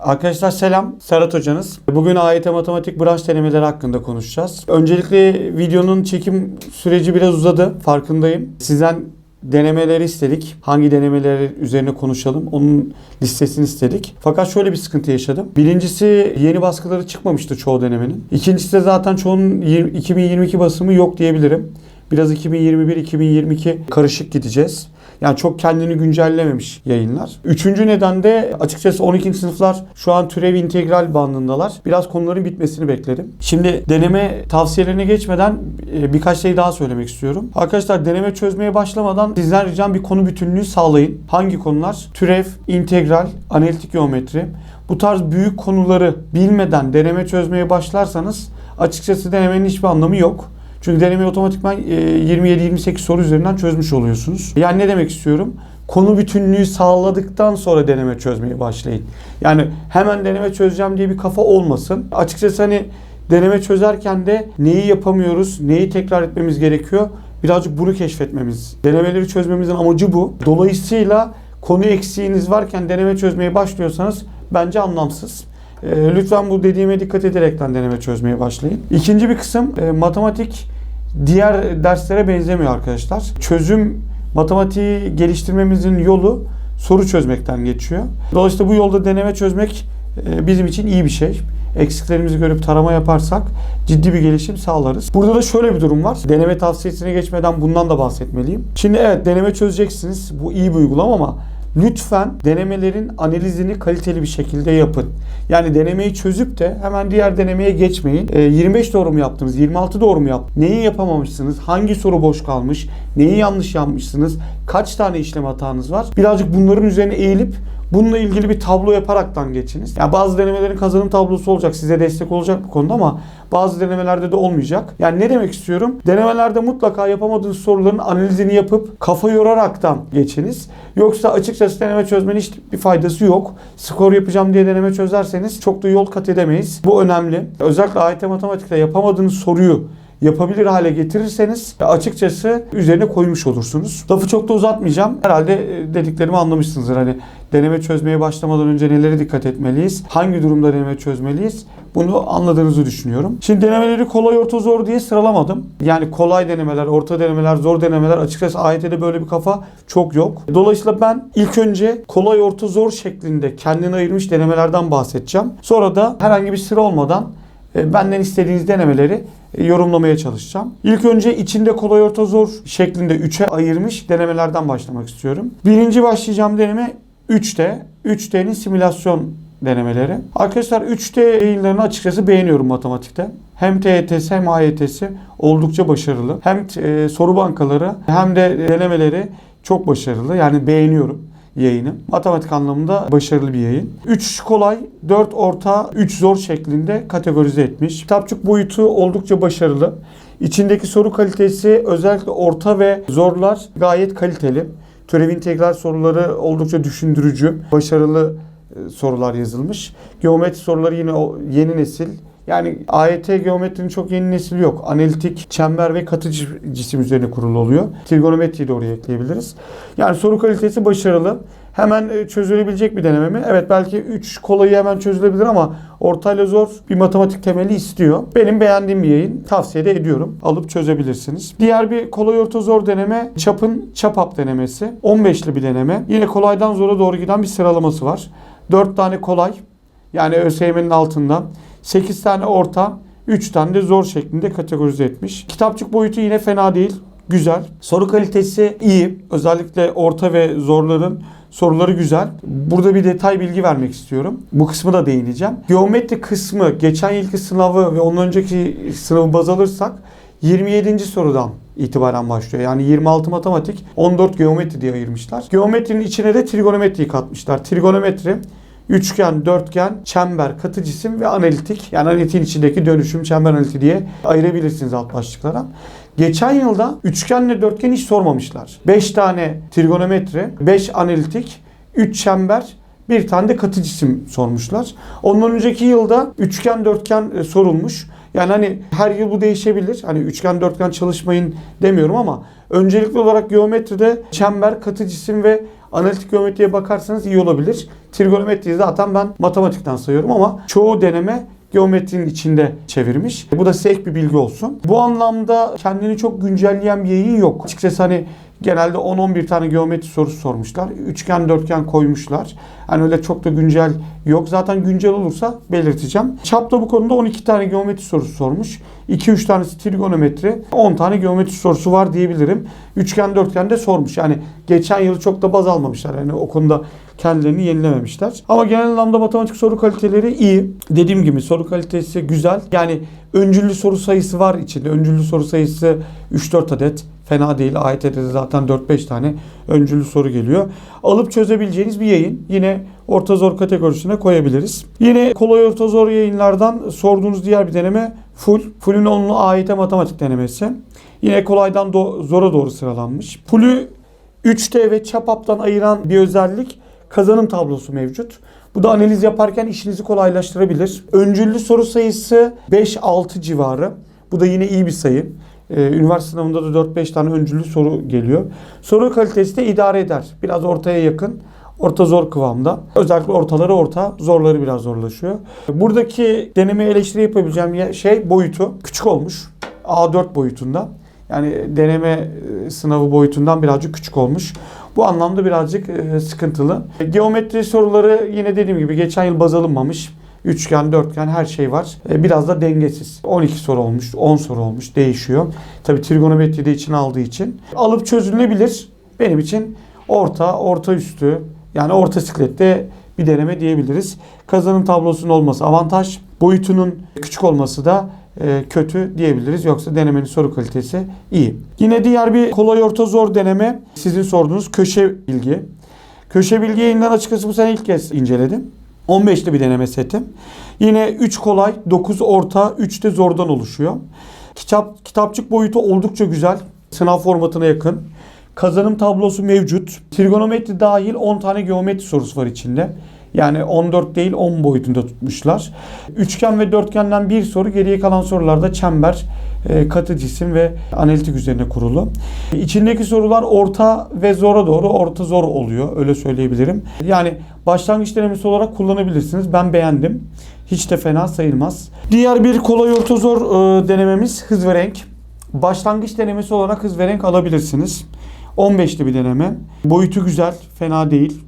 Arkadaşlar selam. Serhat hocanız. Bugün AYT matematik branş denemeleri hakkında konuşacağız. Öncelikle videonun çekim süreci biraz uzadı. Farkındayım. Sizden denemeleri istedik. Hangi denemeleri üzerine konuşalım onun listesini istedik. Fakat şöyle bir sıkıntı yaşadım. Birincisi yeni baskıları çıkmamıştı çoğu denemenin. İkincisi de zaten çoğunun 20 2022 basımı yok diyebilirim. Biraz 2021-2022 karışık gideceğiz. Yani çok kendini güncellememiş yayınlar. Üçüncü neden de açıkçası 12. sınıflar şu an türev integral bandındalar. Biraz konuların bitmesini beklerim. Şimdi deneme tavsiyelerine geçmeden e, birkaç şey daha söylemek istiyorum. Arkadaşlar deneme çözmeye başlamadan sizden ricam bir konu bütünlüğü sağlayın. Hangi konular? Türev, integral, analitik geometri. Bu tarz büyük konuları bilmeden deneme çözmeye başlarsanız açıkçası denemenin hiçbir anlamı yok. Çünkü denemeyi otomatikman e, 27-28 soru üzerinden çözmüş oluyorsunuz. Yani ne demek istiyorum? Konu bütünlüğü sağladıktan sonra deneme çözmeye başlayın. Yani hemen deneme çözeceğim diye bir kafa olmasın. Açıkçası hani deneme çözerken de neyi yapamıyoruz, neyi tekrar etmemiz gerekiyor? Birazcık bunu keşfetmemiz. Denemeleri çözmemizin amacı bu. Dolayısıyla konu eksiğiniz varken deneme çözmeye başlıyorsanız bence anlamsız. E, lütfen bu dediğime dikkat ederekten deneme çözmeye başlayın. İkinci bir kısım e, matematik diğer derslere benzemiyor arkadaşlar. Çözüm matematiği geliştirmemizin yolu soru çözmekten geçiyor. Dolayısıyla bu yolda deneme çözmek e, bizim için iyi bir şey. Eksiklerimizi görüp tarama yaparsak ciddi bir gelişim sağlarız. Burada da şöyle bir durum var. Deneme tavsiyesine geçmeden bundan da bahsetmeliyim. Şimdi evet deneme çözeceksiniz. Bu iyi bir uygulama ama lütfen denemelerin analizini kaliteli bir şekilde yapın. Yani denemeyi çözüp de hemen diğer denemeye geçmeyin. E, 25 doğru mu yaptınız? 26 doğru mu yaptınız? Neyi yapamamışsınız? Hangi soru boş kalmış? Neyi yanlış yapmışsınız? Kaç tane işlem hatanız var? Birazcık bunların üzerine eğilip Bununla ilgili bir tablo yaparaktan geçiniz. Yani bazı denemelerin kazanım tablosu olacak. Size destek olacak bu konuda ama bazı denemelerde de olmayacak. Yani ne demek istiyorum? Denemelerde mutlaka yapamadığınız soruların analizini yapıp kafa yoraraktan geçiniz. Yoksa açıkçası deneme çözmenin hiçbir faydası yok. Skor yapacağım diye deneme çözerseniz çok da yol kat edemeyiz. Bu önemli. Özellikle AYT matematikte yapamadığınız soruyu yapabilir hale getirirseniz açıkçası üzerine koymuş olursunuz. Lafı çok da uzatmayacağım. Herhalde e, dediklerimi anlamışsınızdır. Hani deneme çözmeye başlamadan önce nelere dikkat etmeliyiz? Hangi durumda deneme çözmeliyiz? Bunu anladığınızı düşünüyorum. Şimdi denemeleri kolay, orta, zor diye sıralamadım. Yani kolay denemeler, orta denemeler, zor denemeler açıkçası AYT'de böyle bir kafa çok yok. Dolayısıyla ben ilk önce kolay, orta, zor şeklinde kendine ayırmış denemelerden bahsedeceğim. Sonra da herhangi bir sıra olmadan e, benden istediğiniz denemeleri yorumlamaya çalışacağım. İlk önce içinde kolay orta zor şeklinde 3'e ayırmış denemelerden başlamak istiyorum. Birinci başlayacağım deneme 3D. 3D'nin simülasyon denemeleri. Arkadaşlar 3D yayınlarını açıkçası beğeniyorum matematikte. Hem TYT'si hem AYT'si oldukça başarılı. Hem e, soru bankaları hem de denemeleri çok başarılı. Yani beğeniyorum yayını. Matematik anlamında başarılı bir yayın. 3 kolay, 4 orta, 3 zor şeklinde kategorize etmiş. Kitapçık boyutu oldukça başarılı. İçindeki soru kalitesi özellikle orta ve zorlar gayet kaliteli. Türev integral soruları oldukça düşündürücü, başarılı e, sorular yazılmış. Geometri soruları yine yeni nesil. Yani AYT geometrinin çok yeni nesili yok. Analitik, çember ve katı cisim üzerine kurulu oluyor. Trigonometriyi de oraya ekleyebiliriz. Yani soru kalitesi başarılı. Hemen e, çözülebilecek bir deneme mi? Evet belki 3 kolayı hemen çözülebilir ama ortayla zor bir matematik temeli istiyor. Benim beğendiğim bir yayın. Tavsiye de ediyorum. Alıp çözebilirsiniz. Diğer bir kolay orta zor deneme çapın çapap denemesi. 15'li bir deneme. Yine kolaydan zora doğru giden bir sıralaması var. 4 tane kolay. Yani ÖSYM'nin altında. 8 tane orta, 3 tane de zor şeklinde kategorize etmiş. Kitapçık boyutu yine fena değil. Güzel. Soru kalitesi iyi. Özellikle orta ve zorların soruları güzel. Burada bir detay bilgi vermek istiyorum. Bu kısmı da değineceğim. Geometri kısmı geçen yılki sınavı ve ondan önceki sınavı baz alırsak 27. sorudan itibaren başlıyor. Yani 26 matematik, 14 geometri diye ayırmışlar. Geometrinin içine de trigonometriyi katmışlar. Trigonometri üçgen, dörtgen, çember, katı cisim ve analitik. Yani analitiğin içindeki dönüşüm, çember analitiği diye ayırabilirsiniz alt başlıklara. Geçen yılda üçgenle dörtgen hiç sormamışlar. 5 tane trigonometri, 5 analitik, 3 çember, bir tane de katı cisim sormuşlar. Ondan önceki yılda üçgen dörtgen e, sorulmuş. Yani hani her yıl bu değişebilir. Hani üçgen dörtgen çalışmayın demiyorum ama öncelikli olarak geometride çember, katı cisim ve analitik geometriye bakarsanız iyi olabilir. Trigonometriyi zaten ben matematikten sayıyorum ama çoğu deneme geometrinin içinde çevirmiş. Bu da size bir bilgi olsun. Bu anlamda kendini çok güncelleyen bir yayın yok. Açıkçası hani genelde 10-11 tane geometri sorusu sormuşlar. Üçgen dörtgen koymuşlar. Hani öyle çok da güncel yok. Zaten güncel olursa belirteceğim. Çapta bu konuda 12 tane geometri sorusu sormuş. 2-3 tanesi trigonometri. 10 tane geometri sorusu var diyebilirim. Üçgen dörtgen de sormuş. Yani geçen yıl çok da baz almamışlar. Yani o konuda kendilerini yenilememişler. Ama genel anlamda matematik soru kaliteleri iyi. Dediğim gibi soru kalitesi güzel. Yani öncüllü soru sayısı var içinde. Öncüllü soru sayısı 3-4 adet. Fena değil. AYT'de de zaten 4-5 tane öncüllü soru geliyor. Alıp çözebileceğiniz bir yayın. Yine orta zor kategorisine koyabiliriz. Yine kolay orta zor yayınlardan sorduğunuz diğer bir deneme full. Full'ün onlu AYT matematik denemesi. Yine kolaydan do- zora doğru sıralanmış. Full'ü 3T ve çapaptan ayıran bir özellik kazanım tablosu mevcut. Bu da analiz yaparken işinizi kolaylaştırabilir. Öncüllü soru sayısı 5-6 civarı. Bu da yine iyi bir sayı. Ee, üniversite sınavında da 4-5 tane öncüllü soru geliyor. Soru kalitesi de idare eder. Biraz ortaya yakın. Orta zor kıvamda. Özellikle ortaları orta, zorları biraz zorlaşıyor. Buradaki deneme eleştiri yapabileceğim şey boyutu. Küçük olmuş. A4 boyutunda. Yani deneme e, sınavı boyutundan birazcık küçük olmuş. Bu anlamda birazcık e, sıkıntılı. Geometri soruları yine dediğim gibi geçen yıl baz alınmamış. Üçgen, dörtgen her şey var. E, Biraz da dengesiz. 12 soru olmuş, 10 soru olmuş. Değişiyor. Tabii trigonometri de içine aldığı için. Alıp çözülebilir. Benim için orta, orta üstü yani orta siklette bir deneme diyebiliriz. Kazanım tablosunun olması avantaj. Boyutunun küçük olması da e, kötü diyebiliriz. Yoksa denemenin soru kalitesi iyi. Yine diğer bir kolay orta zor deneme sizin sorduğunuz köşe bilgi. Köşe bilgi yayından açıkçası bu sene ilk kez inceledim. 15'li bir deneme setim. Yine 3 kolay, 9 orta, 3 de zordan oluşuyor. Kitap kitapçık boyutu oldukça güzel. Sınav formatına yakın. Kazanım tablosu mevcut. Trigonometri dahil 10 tane geometri sorusu var içinde. Yani 14 değil 10 boyutunda tutmuşlar. Üçgen ve dörtgenden bir soru, geriye kalan sorularda çember, e, katı cisim ve analitik üzerine kurulu. İçindeki sorular orta ve zora doğru orta zor oluyor öyle söyleyebilirim. Yani başlangıç denemesi olarak kullanabilirsiniz. Ben beğendim. Hiç de fena sayılmaz. Diğer bir kolay orta zor e, denememiz hız ve renk. Başlangıç denemesi olarak hız ve renk alabilirsiniz. 15'li bir deneme. Boyutu güzel, fena değil.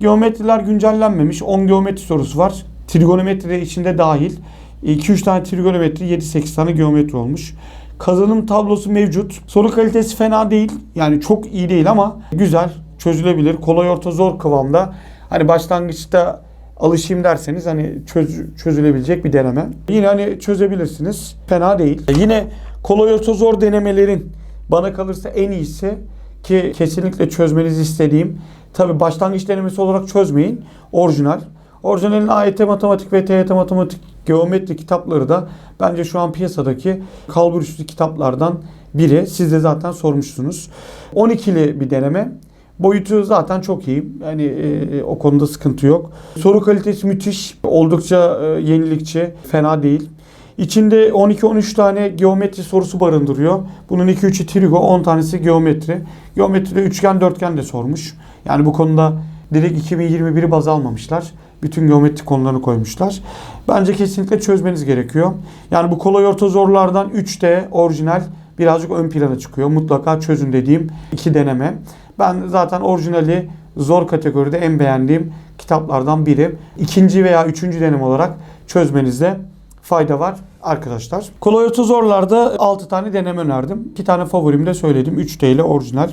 Geometriler güncellenmemiş. 10 geometri sorusu var. Trigonometri de içinde dahil. 2-3 tane trigonometri, 7-8 tane geometri olmuş. Kazanım tablosu mevcut. Soru kalitesi fena değil. Yani çok iyi değil ama güzel, çözülebilir. Kolay orta zor kıvamda. Hani başlangıçta alışayım derseniz hani çöz, çözülebilecek bir deneme. Yine hani çözebilirsiniz. Fena değil. Yine kolay orta zor denemelerin bana kalırsa en iyisi ki kesinlikle çözmenizi istediğim tabi başlangıç denemesi olarak çözmeyin. Orijinal. Orijinalin AYT matematik ve TYT matematik geometri kitapları da bence şu an piyasadaki kalbur üstü kitaplardan biri. Siz de zaten sormuşsunuz. 12'li bir deneme. Boyutu zaten çok iyi. Yani e, o konuda sıkıntı yok. Soru kalitesi müthiş. Oldukça e, yenilikçi. Fena değil. İçinde 12-13 tane geometri sorusu barındırıyor. Bunun 2-3'ü trigo, 10 tanesi geometri. Geometride üçgen, dörtgen de sormuş. Yani bu konuda direkt 2021'i baz almamışlar. Bütün geometri konularını koymuşlar. Bence kesinlikle çözmeniz gerekiyor. Yani bu kolay orta zorlardan 3D orijinal birazcık ön plana çıkıyor. Mutlaka çözün dediğim iki deneme. Ben zaten orijinali zor kategoride en beğendiğim kitaplardan biri. İkinci veya üçüncü deneme olarak çözmenizde fayda var arkadaşlar. Kolay orta zorlarda 6 tane deneme önerdim. 2 tane favorim de söyledim. 3 ile orijinal.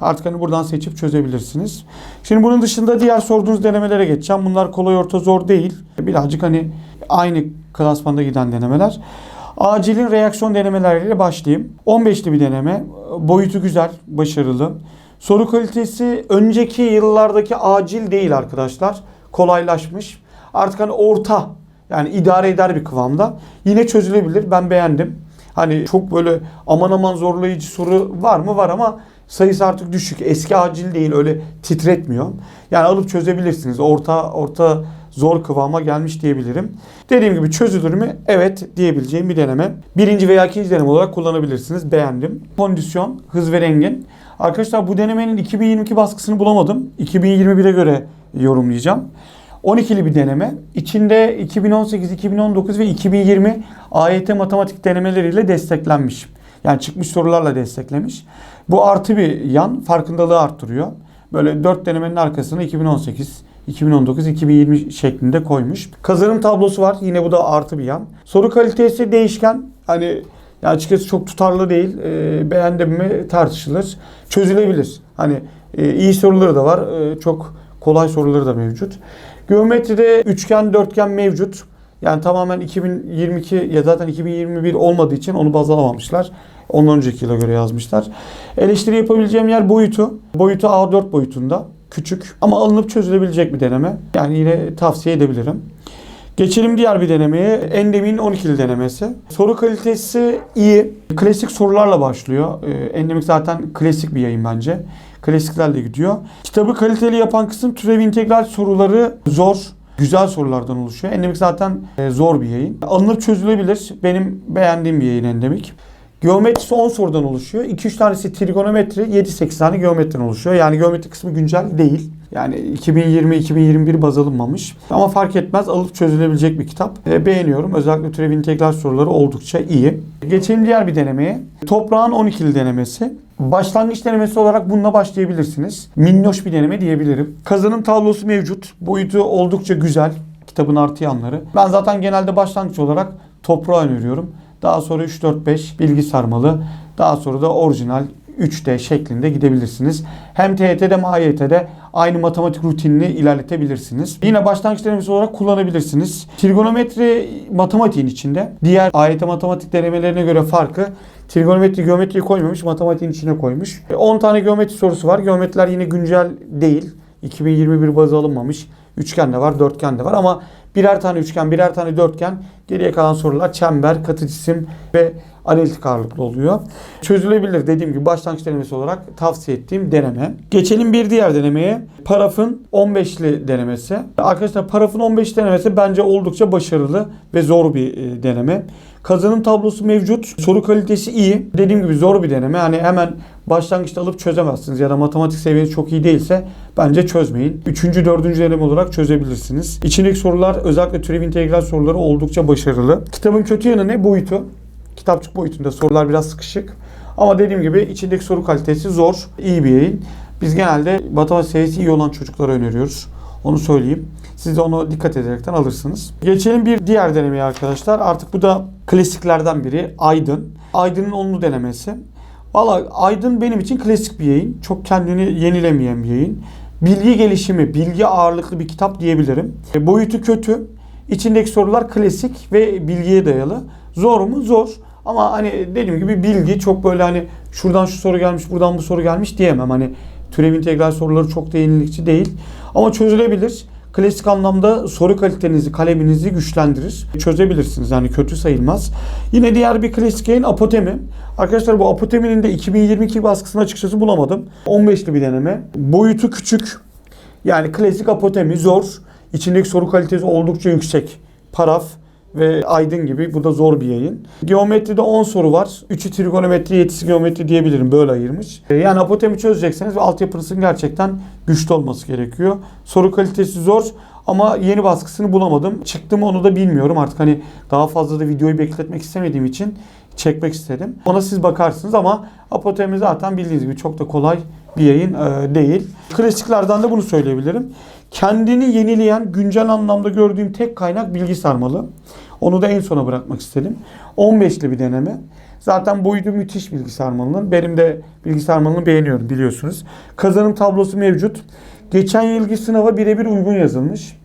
Artık hani buradan seçip çözebilirsiniz. Şimdi bunun dışında diğer sorduğunuz denemelere geçeceğim. Bunlar kolay orta zor değil. Birazcık hani aynı klasmanda giden denemeler. Acilin reaksiyon denemeleriyle başlayayım. 15'li bir deneme. Boyutu güzel, başarılı. Soru kalitesi önceki yıllardaki acil değil arkadaşlar. Kolaylaşmış. Artık hani orta yani idare eder bir kıvamda. Yine çözülebilir. Ben beğendim. Hani çok böyle aman aman zorlayıcı soru var mı? Var ama sayısı artık düşük. Eski acil değil öyle titretmiyor. Yani alıp çözebilirsiniz. Orta orta zor kıvama gelmiş diyebilirim. Dediğim gibi çözülür mü? Evet diyebileceğim bir deneme. Birinci veya ikinci deneme olarak kullanabilirsiniz. Beğendim. Kondisyon, hız ve rengin. Arkadaşlar bu denemenin 2022 baskısını bulamadım. 2021'e göre yorumlayacağım. 12'li bir deneme. İçinde 2018, 2019 ve 2020 AYT matematik denemeleriyle desteklenmiş. Yani çıkmış sorularla desteklemiş. Bu artı bir yan farkındalığı arttırıyor. Böyle 4 denemenin arkasına 2018, 2019, 2020 şeklinde koymuş. Kazanım tablosu var. Yine bu da artı bir yan. Soru kalitesi değişken. Hani ya açıkçası çok tutarlı değil. E, beğendim mi tartışılır. Çözülebilir. Hani e, iyi soruları da var. E, çok kolay soruları da mevcut. Geometride üçgen, dörtgen mevcut. Yani tamamen 2022 ya zaten 2021 olmadığı için onu baz alamamışlar. Ondan önceki yıla göre yazmışlar. Eleştiri yapabileceğim yer boyutu. Boyutu A4 boyutunda. Küçük ama alınıp çözülebilecek bir deneme. Yani yine tavsiye edebilirim. Geçelim diğer bir denemeye. Endemik'in 12'li denemesi. Soru kalitesi iyi. Klasik sorularla başlıyor. Ee, Endemik zaten klasik bir yayın bence. Klasiklerle gidiyor. Kitabı kaliteli yapan kısım türev integral soruları zor. Güzel sorulardan oluşuyor. Endemik zaten e, zor bir yayın. Alınıp çözülebilir. Benim beğendiğim bir yayın Endemik. Geometrisi 10 sorudan oluşuyor. 2-3 tanesi trigonometri, 7-8 tane geometriden oluşuyor. Yani geometri kısmı güncel değil. Yani 2020-2021 baz alınmamış. Ama fark etmez alıp çözülebilecek bir kitap. E, beğeniyorum. Özellikle türev integral soruları oldukça iyi. Geçelim diğer bir denemeye. Toprağın 12'li denemesi. Başlangıç denemesi olarak bununla başlayabilirsiniz. Minnoş bir deneme diyebilirim. Kazanım tablosu mevcut. Boyutu oldukça güzel. Kitabın artı yanları. Ben zaten genelde başlangıç olarak toprağı öneriyorum. Daha sonra 3-4-5 bilgi sarmalı. Daha sonra da orijinal 3D şeklinde gidebilirsiniz. Hem TYT'de hem AYT'de aynı matematik rutinini ilerletebilirsiniz. Yine başlangıç denemesi olarak kullanabilirsiniz. Trigonometri matematiğin içinde. Diğer AYT matematik denemelerine göre farkı trigonometri geometriyi koymamış, matematiğin içine koymuş. 10 tane geometri sorusu var. Geometriler yine güncel değil. 2021 bazı alınmamış. Üçgen de var, dörtgen de var ama birer tane üçgen, birer tane dörtgen, geriye kalan sorular çember, katı cisim ve analitik ağırlıklı oluyor. Çözülebilir dediğim gibi başlangıç denemesi olarak tavsiye ettiğim deneme. Geçelim bir diğer denemeye. Paraf'ın 15'li denemesi. Arkadaşlar Paraf'ın 15 denemesi bence oldukça başarılı ve zor bir e, deneme. Kazanım tablosu mevcut. Soru kalitesi iyi. Dediğim gibi zor bir deneme. Yani hemen başlangıçta alıp çözemezsiniz ya da matematik seviyeniz çok iyi değilse bence çözmeyin. Üçüncü, dördüncü deneme olarak çözebilirsiniz. İçindeki sorular özellikle türev integral soruları oldukça başarılı. Kitabın kötü yanı ne? Boyutu. Kitapçık boyutunda sorular biraz sıkışık. Ama dediğim gibi içindeki soru kalitesi zor. iyi bir yayın. Biz genelde matematik seviyesi iyi olan çocuklara öneriyoruz. Onu söyleyeyim. Siz de onu dikkat ederekten alırsınız. Geçelim bir diğer denemeye arkadaşlar. Artık bu da klasiklerden biri. Aydın. Aydın'ın onlu denemesi. Valla Aydın benim için klasik bir yayın. Çok kendini yenilemeyen bir yayın. Bilgi gelişimi, bilgi ağırlıklı bir kitap diyebilirim. E, boyutu kötü. İçindeki sorular klasik ve bilgiye dayalı. Zor mu? Zor. Ama hani dediğim gibi bilgi çok böyle hani şuradan şu soru gelmiş, buradan bu soru gelmiş diyemem. Hani türev integral soruları çok da yenilikçi değil. Ama çözülebilir. Klasik anlamda soru kalitenizi, kaleminizi güçlendirir. Çözebilirsiniz. Yani kötü sayılmaz. Yine diğer bir klasik yayın Apotemi. Arkadaşlar bu Apotemi'nin de 2022 baskısını açıkçası bulamadım. 15'li bir deneme. Boyutu küçük. Yani klasik Apotemi zor. İçindeki soru kalitesi oldukça yüksek. Paraf ve Aydın gibi. Bu da zor bir yayın. Geometride 10 soru var. 3'ü trigonometri, 7'si geometri diyebilirim. Böyle ayırmış. E, Yani apotemi çözecekseniz ve altyapınızın gerçekten güçlü olması gerekiyor. Soru kalitesi zor ama yeni baskısını bulamadım. Çıktı mı onu da bilmiyorum. Artık hani daha fazla da videoyu bekletmek istemediğim için çekmek istedim. Ona siz bakarsınız ama apotemi zaten bildiğiniz gibi çok da kolay bir yayın e, değil. Klasiklerden de bunu söyleyebilirim. Kendini yenileyen, güncel anlamda gördüğüm tek kaynak bilgi sarmalı. Onu da en sona bırakmak istedim. 15'li bir deneme. Zaten boyutu müthiş bilgi sarmalının. Benim de bilgi sarmalını beğeniyorum biliyorsunuz. Kazanım tablosu mevcut. Geçen yılki sınava birebir uygun yazılmış.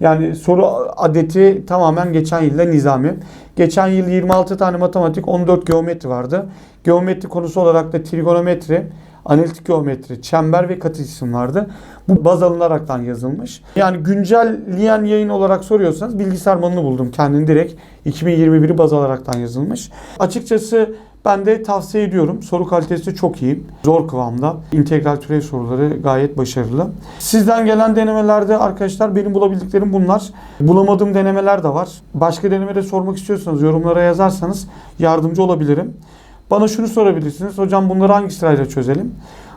Yani soru adeti tamamen geçen yılda nizami. Geçen yıl 26 tane matematik, 14 geometri vardı. Geometri konusu olarak da trigonometri, analitik geometri, çember ve katı cisim vardı. Bu baz alınaraktan yazılmış. Yani güncelleyen yayın olarak soruyorsanız bilgisayar malını buldum. Kendini direkt 2021'i baz alaraktan yazılmış. Açıkçası Ben de tavsiye ediyorum. Soru kalitesi çok iyi. Zor kıvamda. İntegral türev soruları gayet başarılı. Sizden gelen denemelerde arkadaşlar benim bulabildiklerim bunlar. Bulamadığım denemeler de var. Başka denemede sormak istiyorsanız yorumlara yazarsanız yardımcı olabilirim. Bana şunu sorabilirsiniz. Hocam bunları hangi sırayla çözelim?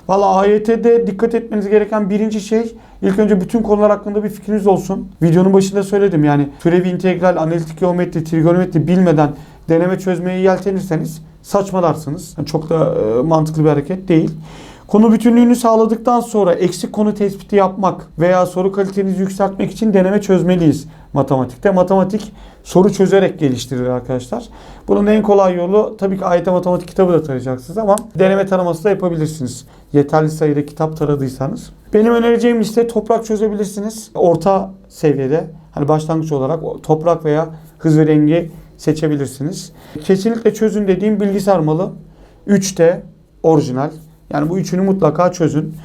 Valla AYT'de dikkat etmeniz gereken birinci şey ilk önce bütün konular hakkında bir fikriniz olsun. Videonun başında söyledim yani türevi integral, analitik geometri, trigonometri bilmeden deneme çözmeye yeltenirseniz saçmalarsınız. Yani çok da e, mantıklı bir hareket değil. Konu bütünlüğünü sağladıktan sonra eksik konu tespiti yapmak veya soru kalitenizi yükseltmek için deneme çözmeliyiz matematikte. Matematik soru çözerek geliştirilir arkadaşlar. Bunun en kolay yolu tabii ki AYT matematik kitabı da tarayacaksınız ama deneme taraması da yapabilirsiniz. Yeterli sayıda kitap taradıysanız. Benim önereceğim liste toprak çözebilirsiniz. Orta seviyede hani başlangıç olarak toprak veya hız ve rengi seçebilirsiniz. Kesinlikle çözün dediğim bilgisayar malı 3D orijinal. Yani bu üçünü mutlaka çözün.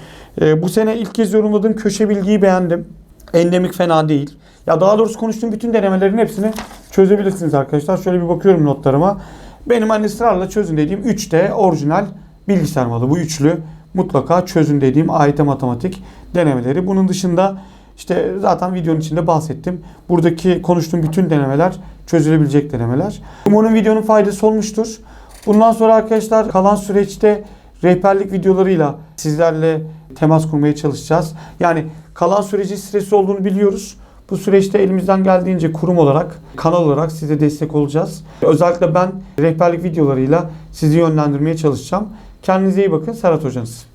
Ee, bu sene ilk kez yorumladığım köşe bilgiyi beğendim. Endemik fena değil. Ya daha doğrusu konuştuğum bütün denemelerin hepsini çözebilirsiniz arkadaşlar. Şöyle bir bakıyorum notlarıma. Benim hani ısrarla çözün dediğim 3D orijinal bilgisayar malı. Bu üçlü mutlaka çözün dediğim AYT matematik denemeleri. Bunun dışında işte zaten videonun içinde bahsettim. Buradaki konuştuğum bütün denemeler çözülebilecek denemeler. Umarım videonun faydası olmuştur. Bundan sonra arkadaşlar kalan süreçte rehberlik videolarıyla sizlerle temas kurmaya çalışacağız. Yani kalan süreci stresli olduğunu biliyoruz. Bu süreçte elimizden geldiğince kurum olarak, kanal olarak size destek olacağız. Özellikle ben rehberlik videolarıyla sizi yönlendirmeye çalışacağım. Kendinize iyi bakın. Serhat Hocanız.